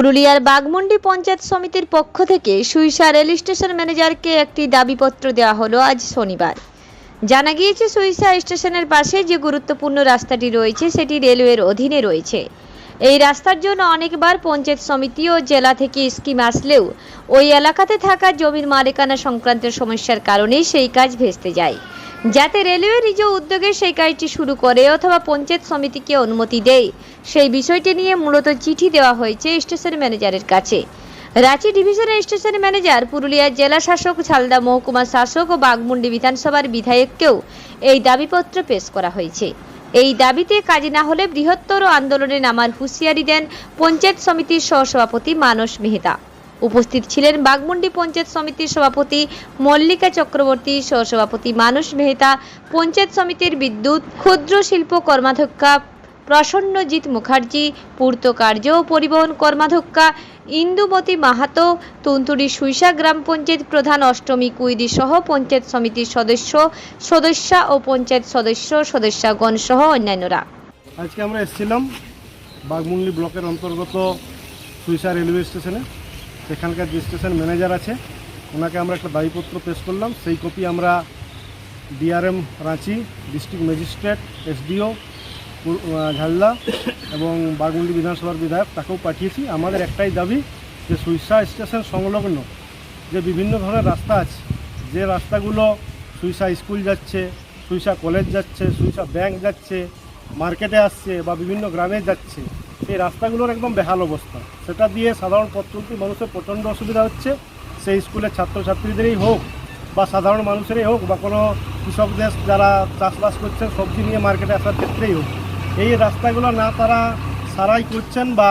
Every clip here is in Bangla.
পুরুলিয়ার বাগমুন্ডি পঞ্চায়েত সমিতির পক্ষ থেকে সুইসা রেল স্টেশন ম্যানেজারকে একটি দাবিপত্র দেওয়া হলো আজ শনিবার। জানা গিয়েছে, সুইসা স্টেশনের পাশে যে গুরুত্বপূর্ণ রাস্তাটি রয়েছে, সেটি রেলওয়ের অধীনে রয়েছে। এই রাস্তার জন্য অনেকবার পঞ্চায়েত সমিতি ও জেলা থেকে স্কিম আসলেও ওই এলাকাতে থাকা জমির মালিকানা সংক্রান্ত সমস্যার কারণেই সেই কাজ ভেস্তে যায়। যাতে রেলওয়ে নিজ উদ্যোগে সেই কাজটি শুরু করে অথবা পঞ্চায়েত সমিতিকে অনুমতি দেয়। সেই বিষয়টি নিয়ে মূলত চিঠি দেওয়া হয়েছে স্টেশন ম্যানেজারের কাছে। রাঁচি ডিভিশনের স্টেশন ম্যানেজার পুরুলিয়ার জেলা শাসক, ঝালদা মহকুমা শাসক ও বাগমুন্ডি বিধানসভার বিধায়ককেও এই দাবিপত্র পেশ করা হয়েছে। এই দাবিতে কাজ না হলে বৃহত্তর আন্দোলনে নামার হুঁশিয়ারি দেন পঞ্চায়েত সমিতির সহসভাপতি মানস মেহতা। উপস্থিত ছিলেন বাগমুন্ডি পঞ্চায়েত সমিতির সভাপতি মল্লিকা চক্রবর্তী, সহসভাপতি মানস মেহতা, পঞ্চায়েত সমিতির বিদ্যুৎ, ক্ষুদ্র শিল্প কর্মাধ্যক্ষা প্রসন্নজিৎ মুখার্জি, পূর্ত কার্য ও পরিবহন কর্মাধ্যক্ষা ইন্দুমতি মাহাতো তুন্তুরি সুইসা গ্রাম পঞ্চায়েত প্রধান অষ্টমী কুইদি সহ পঞ্চায়েত সমিতির সদস্য, সদস্যা ও পঞ্চায়েত সদস্য, সদস্যগণ সহ অন্যান্যরা। আজকে আমরা এসেছিলাম বাগমুন্ডি ব্লকের অন্তর্গত সুইসা রেলওয়ে স্টেশনে। সেখানকার যে স্টেশন ম্যানেজার আছে, ওনাকে আমরা একটা দাবিপত্র পেশ করলাম। সেই কপি আমরা DRM Ranchi district magistrate, SDO Jhalda এবং বাগমুন্ডি বিধানসভার বিধায়ক তাকেও পাঠিয়েছি। আমাদের একটাই দাবি যে সুইসা স্টেশন সংলগ্ন যে বিভিন্ন ধরনের রাস্তা আছে, যে রাস্তাগুলো সুইসা স্কুল যাচ্ছে, সুইসা কলেজ যাচ্ছে, সুইসা ব্যাংক যাচ্ছে, মার্কেটে আসছে বা বিভিন্ন গ্রামে যাচ্ছে সেই রাস্তাগুলোর একদম বেহাল অবস্থা। সেটা দিয়ে সাধারণ পথ মানুষের প্রচণ্ড অসুবিধা হচ্ছে। সেই স্কুলের ছাত্রছাত্রীদেরই হোক বা সাধারণ মানুষেরই হোক বা কোনো কৃষকদের যারা চাষবাস করছেন, সবজি নিয়ে মার্কেটে আসার ক্ষেত্রেই হোক। এই রাস্তাগুলো না তারা সারাই করছেন বা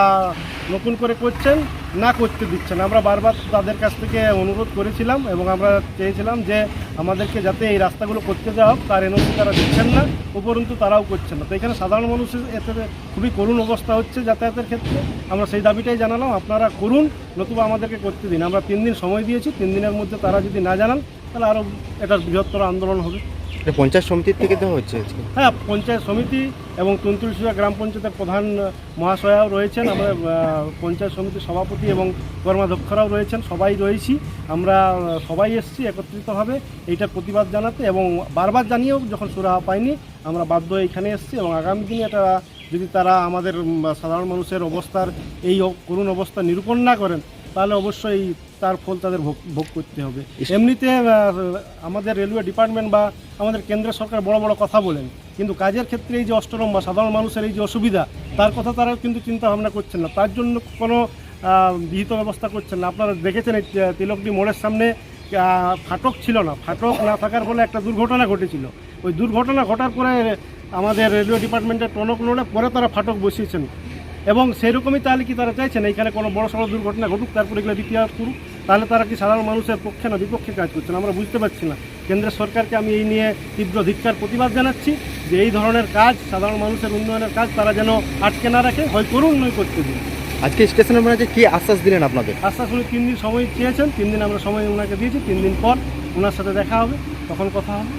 নতুন করে করছেন। না করতে দিচ্ছেন আমরা বারবার তাদের কাছ থেকে অনুরোধ করেছিলাম এবং আমরা চেয়েছিলাম যে আমাদেরকে যাতে এই রাস্তাগুলো করতে দেওয়া হোক, তার এনওসি তারা দিচ্ছেন না, উপরন্তু তারাও করছেন না। তো এখানে সাধারণ মানুষের এতে খুবই করুণ অবস্থা হচ্ছে যাতায়াতের ক্ষেত্রে। আমরা সেই দাবিটাই জানালাম, আপনারা করুন, নতুবা আমাদেরকে করতে দিন। আমরা তিন দিন সময় দিয়েছি, তিন দিনের মধ্যে তারা যদি না জানান, তাহলে আরও এটা বৃহত্তর আন্দোলন হবে। পঞ্চায়েত সমিতির থেকে দেওয়া হচ্ছে হ্যাঁ পঞ্চায়েত সমিতি এবং তুন্তুলসুয়া গ্রাম পঞ্চায়েতের প্রধান মহাশয়াও রয়েছেন, আমরা পঞ্চায়েত সমিতির সভাপতি এবং কর্মাধ্যক্ষরাও রয়েছেন, সবাই রয়েছি। আমরা সবাই এসেছি একত্রিতভাবে এইটার প্রতিবাদ জানাতে এবং বারবার জানিয়েও যখন সুরাহা পাইনি, আমরা বাধ্য এখানে এসেছি এবং আগামী দিনে এটা যদি তারা আমাদের সাধারণ মানুষের অবস্থার এই করুণ অবস্থা নিরূপণ না করেন তাহলে অবশ্যই তার ফল তাদের ভোগ ভোগ করতে হবে। এমনিতে আমাদের রেলওয়ে ডিপার্টমেন্ট বা আমাদের কেন্দ্র সরকার বড় বড় কথা বলেন কিন্তু কাজের ক্ষেত্রে এই যে অষ্টরম বা সাধারণ মানুষের এই যে অসুবিধা তার কথা তারা কিন্তু চিন্তা ভাবনা করছেন না। তার জন্য কোনো বিহিত ব্যবস্থা করছেন না। আপনারা দেখেছেন এই তি- তিলকডি মোড়ের সামনে ফাটক ছিল না। ফাটক না থাকার ফলে একটা দুর্ঘটনা ঘটেছিল। ওই দুর্ঘটনা ঘটার পরে আমাদের রেলওয়ে ডিপার্টমেন্টের টনক নড়ে পরে তারা ফাটক বসিয়েছেন। এবং সেরকমই তাহলে কি তারা চাইছেন এখানে কোনো বড় সড়ো দুর্ঘটনা ঘটুক তারপরে এগুলো রিপেয়ার করুক তাহলে তারা কি সাধারণ মানুষের পক্ষে না বিপক্ষে কাজ করছেন আমরা বুঝতে পারছি না। কেন্দ্রের সরকারকে আমি এই নিয়ে তীব্র ধিক্ষার প্রতিবাদ জানাচ্ছি যে এই ধরনের কাজ সাধারণ মানুষের উন্নয়নের কাজ তারা যেন আটকে না রাখে হয় করুন নয় করতে দিন। আজকে স্টেশনের ম্যানেজার কি আশ্বাস দিলেন আপনাদের? আশ্বাস উনি তিন দিন সময় চেয়েছেন তিন দিন আমরা সময় ওনাকে দিয়েছি তিন দিন পর ওনার সাথে দেখা হবে তখন কথা হবে।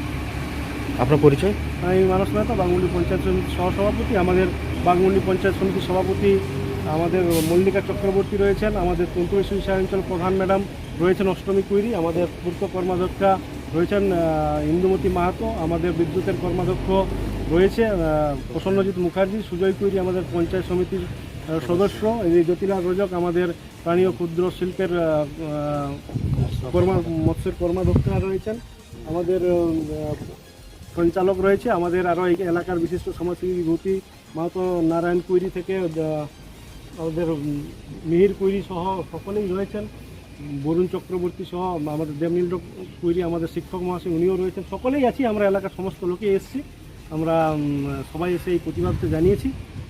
আপনার পরিচয়? আমি মানস মেহতা বাংমুন্ডি পঞ্চায়েত সমিতির সহসভাপতি আমাদের বাংমুন্ডি পঞ্চায়েত সমিতির সভাপতি আমাদের মল্লিকা চক্রবর্তী রয়েছেন, আমাদের তন্তুরি অঞ্চল প্রধান ম্যাডাম রয়েছেন অষ্টমী কুইরি, আমাদের পূর্ত কর্মাধ্যক্ষা রয়েছেন ইন্দুমতি মাহাতো, আমাদের বিদ্যুতের কর্মাধ্যক্ষ রয়েছে প্রসন্নজিৎ মুখার্জি, সুজয় কুইরি আমাদের পঞ্চায়েত সমিতির সদস্য, এই জ্যোতিলাল রোজক আমাদের স্থানীয় ক্ষুদ্র শিল্পের কর্মা, মৎস্যের কর্মাধ্যক্ষা রয়েছেন, আমাদের সঞ্চালক রয়েছে, আমাদের আরও এলাকার বিশিষ্ট সমাজসেবী বিভূতি মাহাতো নারায়ণ কুইরি থেকে আমাদের মিহির কুইরি সহ সকলেই রয়েছেন। বরুণ চক্রবর্তী সহ আমাদের দেবনীল কুইরি, আমাদের শিক্ষক মহাশয়, উনিও রয়েছেন। সকলেই আছি, আমরা এলাকার সমস্ত লোকই এসেছি। আমরা সবাই এসে এই প্রতিবাদটা জানিয়েছি।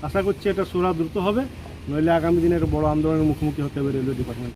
আশা করছি এটা সুরা দ্রুত হবে, নইলে আগামী দিনে একটা বড় আন্দোলনের মুখোমুখি হতে হবে রেলওয়ে ডিপার্টমেন্ট।